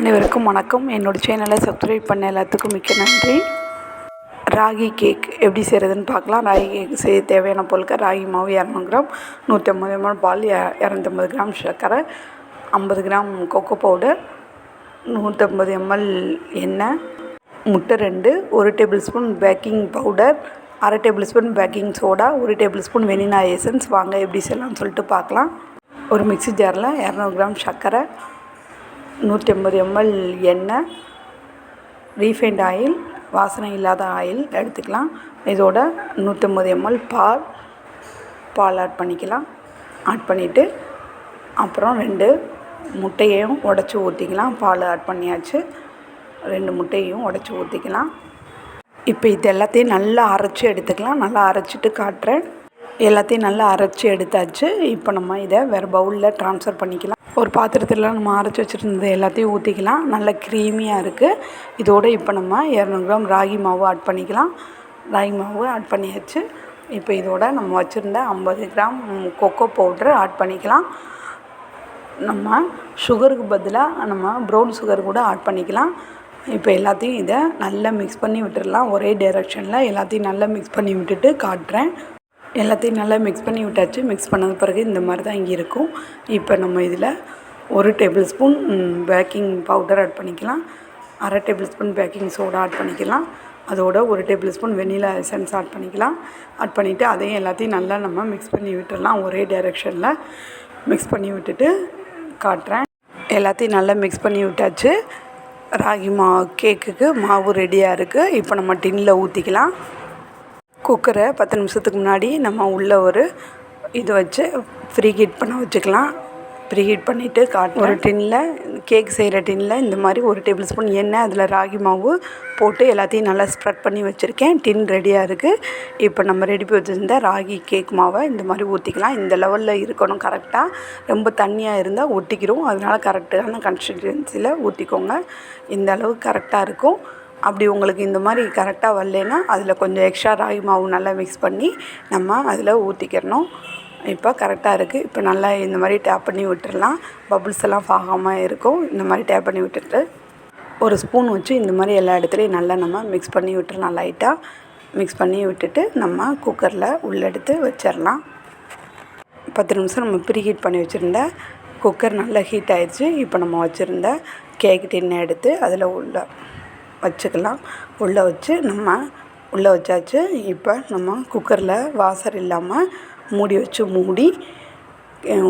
அனைவருக்கும் வணக்கம். என்னோடய சேனலை சப்ஸ்கிரைப் பண்ண எல்லாத்துக்கும் மிக்க நன்றி. ராகி கேக் எப்படி செய்கிறதுன்னு பார்க்கலாம். ராகி கேக் செய்ய தேவையான பொருட்கள் ராகி மாவு இரநூறு கிராம் நூற்றம்பது எம்எல் பால் இரநூத்தம்பது கிராம் சர்க்கரை ஐம்பது கிராம் கொக்கோ பவுடர் நூற்றம்பது எம்எல் எண்ணெய் முட்டை ரெண்டு ஒரு டேபிள் ஸ்பூன் பேக்கிங் பவுடர் அரை டேபிள் ஸ்பூன் பேக்கிங் சோடா ஒரு டேபிள் ஸ்பூன் வெனினா எசன்ஸ் வாங்க எப்படி செய்யலாம்னு சொல்லிட்டு பார்க்கலாம். ஒரு மிக்ஸி ஜாரில் இரநூறு கிராம் சர்க்கரை நூற்றி ஐம்பது எம்எல் எண்ணெய் ரீஃபைண்ட் ஆயில் வாசனை இல்லாத ஆயில் எடுத்துக்கலாம். இதோட நூற்றம்பது எம்எல் பால் பால் ஆட் பண்ணிக்கலாம். ஆட் பண்ணிவிட்டு அப்புறம் ரெண்டு முட்டையையும் உடச்சி ஊற்றிக்கலாம் பால் ஆட் பண்ணியாச்சு. ரெண்டு முட்டையையும் உடச்சி ஊற்றிக்கலாம் இப்போ இது எல்லாத்தையும் நல்லா அரைச்சி எடுத்துக்கலாம். நல்லா அரைச்சிட்டு காட்டுறேன். எல்லாத்தையும் நல்லா அரைச்சி எடுத்தாச்சு. இப்போ நம்ம இதை வேறு பவுலில் ட்ரான்ஸ்ஃபர் பண்ணிக்கலாம். ஒரு பாத்திரத்தில் நம்ம அரைச்சி வச்சுருந்தது எல்லாத்தையும் ஊற்றிக்கலாம் நல்லா க்ரீமியாக இருக்குது இதோடு இப்போ நம்ம இரநூறு கிராம் ராகி மாவு ஆட் பண்ணிக்கலாம். ராகி மாவு ஆட் பண்ணியாச்சு. இப்போ இதோட நம்ம வச்சுருந்த ஐம்பது கிராம் கொக்கோ பவுட்ரு ஆட் பண்ணிக்கலாம். நம்ம சுகருக்கு பதிலாக நம்ம ப்ரௌன் சுகர் கூட ஆட் பண்ணிக்கலாம். இப்போ எல்லாத்தையும் இதை நல்லா மிக்ஸ் பண்ணி விட்டுடலாம் ஒரே டைரெக்ஷனில் எல்லாத்தையும் நல்லா மிக்ஸ் பண்ணி விட்டுட்டு காட்டுறேன். எல்லாத்தையும் நல்லா மிக்ஸ் பண்ணி விட்டாச்சு. மிக்ஸ் பண்ணது பிறகு இந்த மாதிரி தான் இங்கே இருக்கும். இப்போ நம்ம இதில் ஒரு table spoon baking powder add பண்ணிக்கலாம். அரை table spoon baking soda add பண்ணிக்கலாம். அதோட ஒரு table spoon vanilla essence add பண்ணிக்கலாம். ஆட் பண்ணிவிட்டு அதையும் எல்லாத்தையும் நல்லா நம்ம மிக்ஸ் பண்ணி விட்டுடலாம். ஒரே டைரெக்ஷனில் மிக்ஸ் பண்ணி விட்டுட்டு காட்டுறேன். எல்லாத்தையும் நல்லா மிக்ஸ் பண்ணி விட்டாச்சு. ராகி மா கேக்குக்கு மாவு ரெடியாக இருக்குது இப்போ நம்ம டின்னில் ஊற்றிக்கலாம் குக்கரை பத்து நிமிஷத்துக்கு முன்னாடி நம்ம உள்ளே ஒரு இது வச்சு ஃப்ரீ ஹீட் பண்ண வச்சுக்கலாம். ப்ரீ ஹீட் பண்ணிவிட்டு காட் ஒரு டின்னில் கேக் செய்கிற டின்னில் இந்த மாதிரி ஒரு டேபிள் ஸ்பூன் எண்ணெய் அதில் ராகி மாவு போட்டு எல்லாத்தையும் நல்லா ஸ்ப்ரெட் பண்ணி வச்சுருக்கேன். டின் ரெடியாக இருக்குது இப்போ நம்ம ரெடி பண்ணி வச்சுருந்த ராகி கேக் மாவை இந்த மாதிரி ஊற்றிக்கலாம் இந்த லெவலில் இருக்கணும் கரெக்டாக ரொம்ப தண்ணியாக இருந்தால் ஒட்டிக்கிறோம் அதனால் கரெக்டான கன்சிஸ்டன்சியில் ஊற்றிக்கோங்க இந்த அளவு கரெக்டாக இருக்கும். அப்படி உங்களுக்கு இந்த மாதிரி கரெக்டாக வரலனா அதில் கொஞ்சம் எக்ஸ்ட்ரா ராகி மாவு நல்லா மிக்ஸ் பண்ணி நம்ம அதில் ஊற்றிக்கிறணும் இப்போ கரெக்டாக இருக்குது இப்போ நல்லா இந்த மாதிரி டேப் பண்ணி விட்டுடலாம் பபுள்ஸ் எல்லாம் ஃபாகாமல் இருக்கும். இந்த மாதிரி டேப் பண்ணி விட்டுட்டு ஒரு ஸ்பூன் வச்சு இந்த மாதிரி எல்லா இடத்துலையும் நல்லா நம்ம மிக்ஸ் பண்ணி விட்டுடலாம் லைட்டாக மிக்ஸ் பண்ணி விட்டுட்டு நம்ம குக்கரில் உள்ளெடுத்து வச்சிடலாம் பத்து நிமிஷம் நம்ம ப்ரீ ஹீட் பண்ணி வச்சுருந்த குக்கர் நல்லா ஹீட் ஆயிடுச்சு. இப்போ நம்ம வச்சுருந்த கேக் டின்னை எடுத்து அதில் உள்ள வச்சுக்கலாம். உள்ளே வச்சு நம்ம உள்ளே வச்சாச்சு. இப்போ நம்ம குக்கரில் வாசர் இல்லாமல் மூடி வச்சு மூடி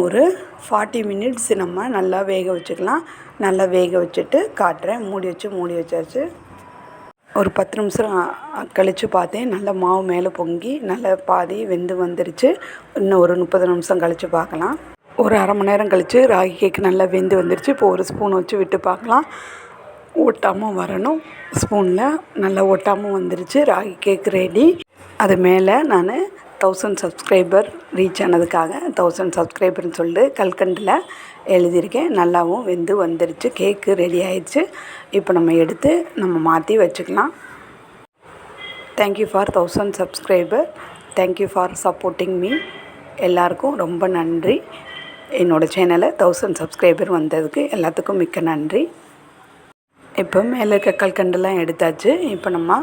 ஒரு ஃபார்ட்டி மினிட்ஸ் நம்ம நல்லா வேக வச்சுக்கலாம். நல்லா வேக வச்சுட்டு காட்டுறேன். மூடி வச்சு மூடி வச்சாச்சு. ஒரு பத்து நிமிஷம் கழித்து பார்த்தேன். நல்லா மாவு மேலே பொங்கி நல்லா பாதி வெந்து வந்துருச்சு. இன்னும் ஒரு முப்பது நிமிஷம் கழித்து பார்க்கலாம். ஒரு அரை மணி நேரம் கழித்து ராகி கேக் நல்லா வெந்து வந்துருச்சு. இப்போ ஒரு ஸ்பூன் வச்சு விட்டு பார்க்கலாம். ஒட்டாமல் வரணும். ஸ்பூனில் நல்லா ஒட்டாமல் வந்துருச்சு. ராகி கேக் ரெடி அது மேலே நான் தௌசண்ட் சப்ஸ்கிரைபர் ரீச் ஆனதுக்காக தௌசண்ட் சப்ஸ்கிரைபர்னு சொல்லிட்டு கல்கண்டில் எழுதியிருக்கேன். நல்லாவும் வெந்து வந்துருச்சு. கேக்கு ரெடி ஆயிடுச்சு. இப்போ நம்ம எடுத்து நம்ம மாற்றி வச்சுக்கலாம். Thank you for thousand subscriber thank you for supporting me எல்லாருக்கும் ரொம்ப நன்றி. என்னோடய சேனலை தௌசண்ட் சப்ஸ்கிரைபர் வந்ததுக்கு எல்லாத்துக்கும் மிக்க நன்றி. இப்போ மேலே இருக்க கல்கண்டெல்லாம் எடுத்தாச்சு. இப்போ நம்ம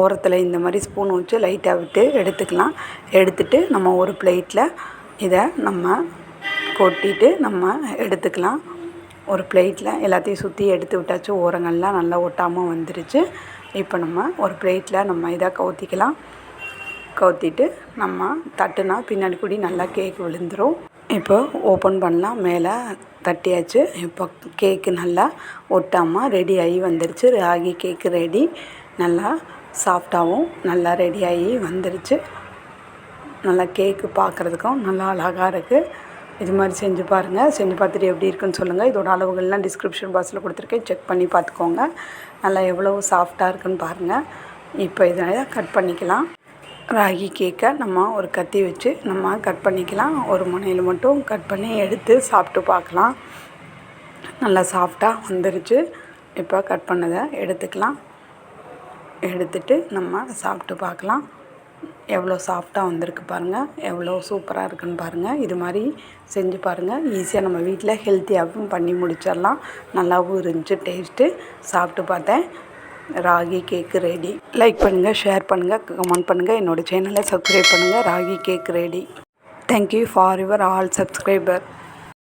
ஓரத்தில் இந்த மாதிரி ஸ்பூன் வச்சு லைட்டாக விட்டு எடுத்துக்கலாம். எடுத்துட்டு நம்ம ஒரு பிளேட்டில் இதை நம்ம கொட்டிட்டு நம்ம எடுத்துக்கலாம். ஒரு பிளேட்டில் எல்லாத்தையும் சுற்றி எடுத்து விட்டாச்சு. ஓரங்கள்லாம் நல்லா ஒட்டாமல் வந்துருச்சு. இப்போ நம்ம ஒரு பிளேட்டில் நம்ம இதாக கவுத்திக்கலாம். கவுத்திட்டு நம்ம தட்டுனா பின்னாடி கூடி நல்லா கேக் விழுந்துடும் இப்போ ஓப்பன் பண்ணலாம். மேலே தட்டியாச்சு. இப்போ கேக்கு நல்லா ஒட்டாமல் ரெடி ஆகி வந்துருச்சு. ராகி கேக்கு ரெடி நல்லா சாஃப்டாகவும் நல்லா ரெடி ஆகி வந்துருச்சு. நல்லா கேக்கு பார்க்குறதுக்கும் நல்லா அழகாக இருக்குது இது மாதிரி செஞ்சு பாருங்கள் செஞ்சு பார்த்துட்டு எப்படி இருக்குன்னு சொல்லுங்கள் இதோட அளவுகள்லாம் டிஸ்கிரிப்ஷன் பாக்ஸில் கொடுத்துருக்கேன். செக் பண்ணி பார்த்துக்கோங்க. நல்லா எவ்வளோ சாஃப்டாக இருக்குன்னு பாருங்கள் இப்போ இதை கட் பண்ணிக்கலாம். ராகி கேக்கை நம்ம ஒரு கத்தி வச்சு நம்ம கட் பண்ணிக்கலாம். ஒரு முனையில் மட்டும் கட் பண்ணி எடுத்து சாப்பிட்டு பார்க்கலாம். நல்லா சாஃப்டாக வந்துருச்சு. இப்போ கட் பண்ணதை எடுத்துக்கலாம். எடுத்துட்டு நம்ம சாப்பிட்டு பார்க்கலாம். எவ்வளோ சாஃப்டாக வந்திருக்கு பாருங்கள் எவ்வளோ சூப்பராக இருக்குன்னு பாருங்கள் இது மாதிரி செஞ்சு பாருங்கள் ஈஸியாக நம்ம வீட்டில் ஹெல்த்தியாகவும் பண்ணி முடிச்சிடலாம். நல்லாவும் இருந்துச்சு டேஸ்ட்டு சாப்பிட்டு பார்த்தேன். ராகி கேக்கு ரெடி லைக் பண்ணுங்கள் ஷேர் பண்ணுங்கள் கமெண்ட் பண்ணுங்கள் என்னோடய சேனலை சப்ஸ்கிரைப் பண்ணுங்கள் ragi cake ready thank you for your all subscriber